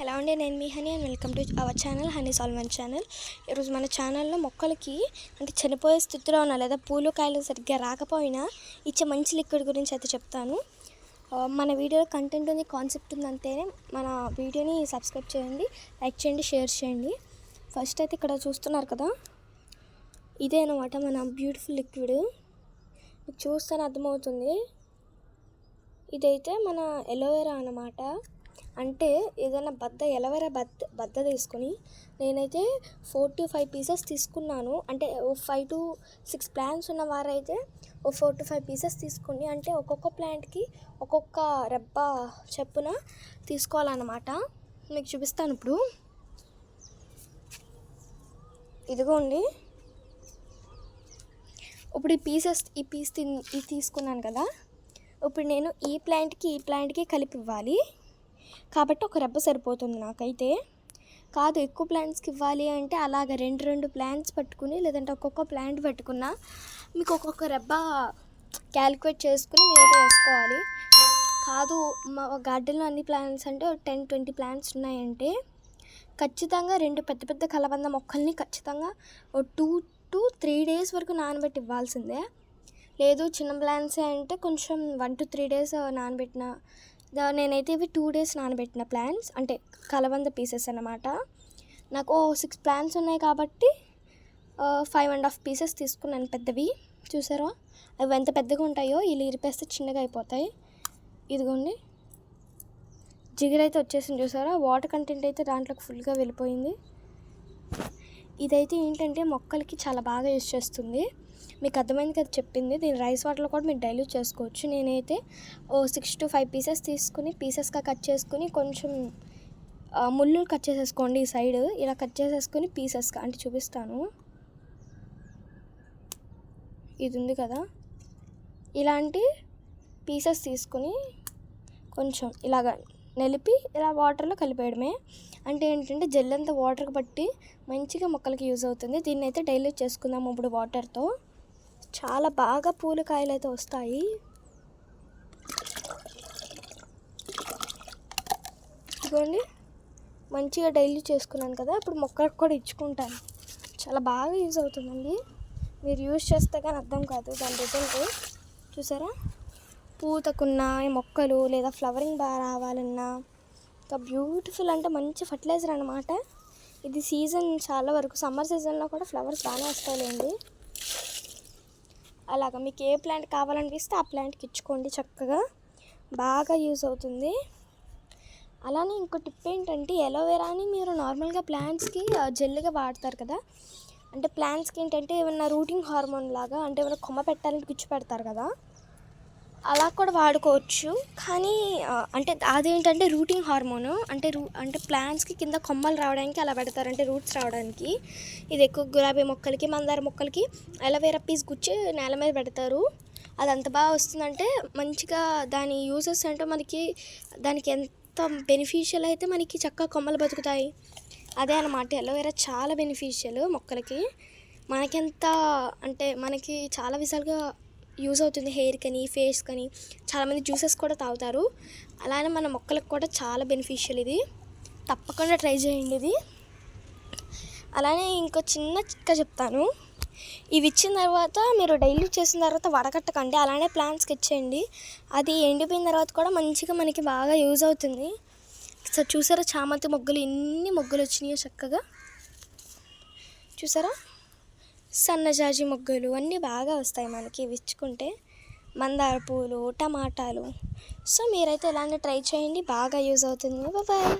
Hello అండి నేను మీ Honey and welcome to our channel Honey సాల్వన్ channel. ఈరోజు మన ఛానల్లో మొక్కలకి అంటే చనిపోయే స్థితిలో ఉన్నా లేదా పూలు కాయలు సరిగ్గా రాకపోయినా ఇచ్చే మంచి లిక్విడ్ గురించి అయితే చెప్తాను. మన వీడియోలో కంటెంట్ ఉంది కాన్సెప్ట్ ఉంది అంతేనే మన వీడియోని సబ్స్క్రైబ్ చేయండి లైక్ చేయండి షేర్ చేయండి. ఫస్ట్ అయితే ఇక్కడ చూస్తున్నారు కదా ఇదే అనమాట మన బ్యూటిఫుల్ లిక్విడ్. మీకు చూస్తేనే అర్థమవుతుంది. ఇదైతే మన ఎలోవెరా అనమాట అంటే ఏదైనా బద్ద ఎలవేరా బద్ద బద్ద తీసుకొని నేనైతే ఫోర్ టు ఫైవ్ పీసెస్ తీసుకున్నాను. అంటే ఓ ఫైవ్ టు సిక్స్ ప్లాంట్స్ ఉన్న వారైతే ఓ ఫోర్ టు ఫైవ్ పీసెస్ తీసుకుని అంటే ఒక్కొక్క ప్లాంట్కి ఒక్కొక్క రెబ్బ చెప్పున తీసుకోవాలన్నమాట. మీకు చూపిస్తాను ఇప్పుడు. ఇదిగోండి. ఇప్పుడు ఈ పీసెస్ ఈ పీస్ తిన్ ఇది తీసుకున్నాను కదా. ఇప్పుడు నేను ఈ ప్లాంట్కి ఈ ప్లాంట్కి కలిపి ఇవ్వాలి కాబట్టి ఒక రెబ్బ సరిపోతుంది నాకైతే. కాదు ఎక్కువ ప్లాంట్స్కి ఇవ్వాలి అంటే అలాగ రెండు రెండు ప్లాంట్స్ పట్టుకుని లేదంటే ఒక్కొక్క ప్లాంట్ పట్టుకున్నా మీకు ఒక్కొక్క రెబ్బ క్యాలిక్యులేట్ చేసుకుని మీరే వేసుకోవాలి. కాదు మా గార్డెన్లో అన్ని ప్లాంట్స్ అంటే టెన్ ట్వంటీ ప్లాంట్స్ ఉన్నాయంటే ఖచ్చితంగా రెండు పెద్ద పెద్ద కలబంద మొక్కల్ని ఖచ్చితంగా ఓ టూ టు త్రీ డేస్ వరకు నానబెట్టి ఇవ్వాల్సిందే. లేదు చిన్న ప్లాంట్సే అంటే కొంచెం వన్ టు త్రీ డేస్ నానబెట్టిన నేనైతే ఇవి టూ డేస్ నానబెట్టిన ప్లాన్స్ అంటే కలబంద పీసెస్ అన్నమాట. నాకు సిక్స్ ప్లాన్స్ ఉన్నాయి కాబట్టి ఫైవ్ అండ్ హాఫ్ పీసెస్ తీసుకున్నాను పెద్దవి. చూసారా? అవి ఎంత పెద్దగా ఉంటాయో ఇలా ఇరిపేస్తే చిన్నగా అయిపోతాయి. ఇదిగోండి. జిగిరైతే వచ్చేసింది చూసారా? వాటర్ కంటెంట్ అయితే దాంట్లోకి ఫుల్గా వెళ్ళిపోయింది. ఇదైతే ఏంటంటే మొక్కలకి చాలా బాగా యూజ్ చేస్తుంది. మీకు అర్థమైంది కదా చెప్పింది. దీని రైస్ వాటర్లో కూడా మీరు డైల్యూట్ చేసుకోవచ్చు. నేనైతే ఓ సిక్స్ టు ఫైవ్ పీసెస్ తీసుకుని పీసెస్గా కట్ చేసుకుని కొంచెం ముళ్ళు కట్ చేసేసుకోండి ఈ సైడ్ ఇలా కట్ చేసేసుకుని పీసెస్గా అంటే చూపిస్తాను. ఇది ఉంది కదా. ఇలాంటి పీసెస్ తీసుకుని కొంచెం ఇలాగ నలిపి ఇలా వాటర్లో కలిపేయడమే. అంటే ఏంటంటే జెల్ అంతా వాటర్కి బట్టి మంచిగా మొక్కలకి యూజ్ అవుతుంది. దీన్ని అయితే డైల్యూట్ చేసుకుందాము ఇప్పుడు వాటర్తో చాలా బాగా పూల కాయలు అయితే వస్తాయి. ఇదిగోండి. మంచిగా డైలీ చేసుకున్నాను కదా ఇప్పుడు మొక్కలకు కూడా ఇచ్చుకుంటాను. చాలా బాగా యూజ్ అవుతుందండి. మీరు యూజ్ చేస్తే కానీ అర్థం కాదు దాని రిజల్ట్ చూసారా? పూతకున్న మొక్కలు లేదా ఫ్లవరింగ్ బాగా రావాలన్నా ఇంకా బ్యూటిఫుల్ అంటే మంచి ఫర్టిలైజర్ అనమాట ఇది సీజన్ చాలా వరకు సమ్మర్ సీజన్లో కూడా ఫ్లవర్స్ బాగానే వస్తాయిలేండి. అలాగా మీకు ఏ ప్లాంట్ కావాలనిపిస్తే ఆ ప్లాంట్కి ఇచ్చుకోండి చక్కగా. బాగా యూజ్ అవుతుంది. అలానే ఇంకో టిప్ ఏంటంటే ఎలోవెరాని మీరు నార్మల్గా ప్లాంట్స్కి జెల్గా వాడతారు కదా. అంటే ప్లాంట్స్కి ఏంటంటే ఏమన్నా రూటింగ్ హార్మోన్ లాగా అంటే ఏమైనా కొమ్మ పెట్టాలని గుచ్చి పెడతారు కదా. అలా కూడా వాడుకోవచ్చు. కానీ అంటే అదేంటంటే రూటింగ్ హార్మోన్ అంటే రూ అంటే ప్లాంట్స్కి కింద కొమ్మలు రావడానికి అలా పెడతారు అంటే రూట్స్ రావడానికి. ఇది ఎక్కువ గులాబీ మొక్కలకి మందార మొక్కలకి అలోవేరా పీస్ గుచ్చి నేల మీద పెడతారు. అది అంత బాగా వస్తుందంటే మంచిగా దాని యూజెస్ అంటే మనకి దానికి ఎంత బెనిఫిషియల్ అయితే మనకి చక్కగా కొమ్మలు బతుకుతాయి. అదే అన్నమాట ఎలోవేరా చాలా బెనిఫిషియల్ మొక్కలకి. మనకెంత అంటే మనకి చాలా విధాలుగా యూజ్ అవుతుంది హెయిర్ కానీ ఫేస్ కానీ. చాలామంది జ్యూసెస్ కూడా తాగుతారు. అలానే మన మొక్కలకు కూడా చాలా బెనిఫిషియల్ ఇది. తప్పకుండా ట్రై చేయండి ఇది. అలానే ఇంకో చిన్న చిక్క చెప్తాను. ఇవి ఇచ్చిన తర్వాత మీరు డైల్యూట్ చేసిన తర్వాత వడకట్టకండి. అలానే ప్లాంట్స్కి ఇచ్చేయండి. అది ఎండిపోయిన తర్వాత కూడా మంచిగా మనకి బాగా యూజ్ అవుతుంది. సో చూసారా చామంతి మొగ్గలు? ఎన్ని మొగ్గలు వచ్చినాయో చక్కగా. చూసారా? సన్నజాజి మొగ్గలు అన్నీ బాగా వస్తాయి మనకి విచ్చుకుంటే. మందార పూలు టమాటాలు. సో మీరైతే ఇలానే ట్రై చేయండి. బాగా యూజ్ అవుతుంది. బాయ్.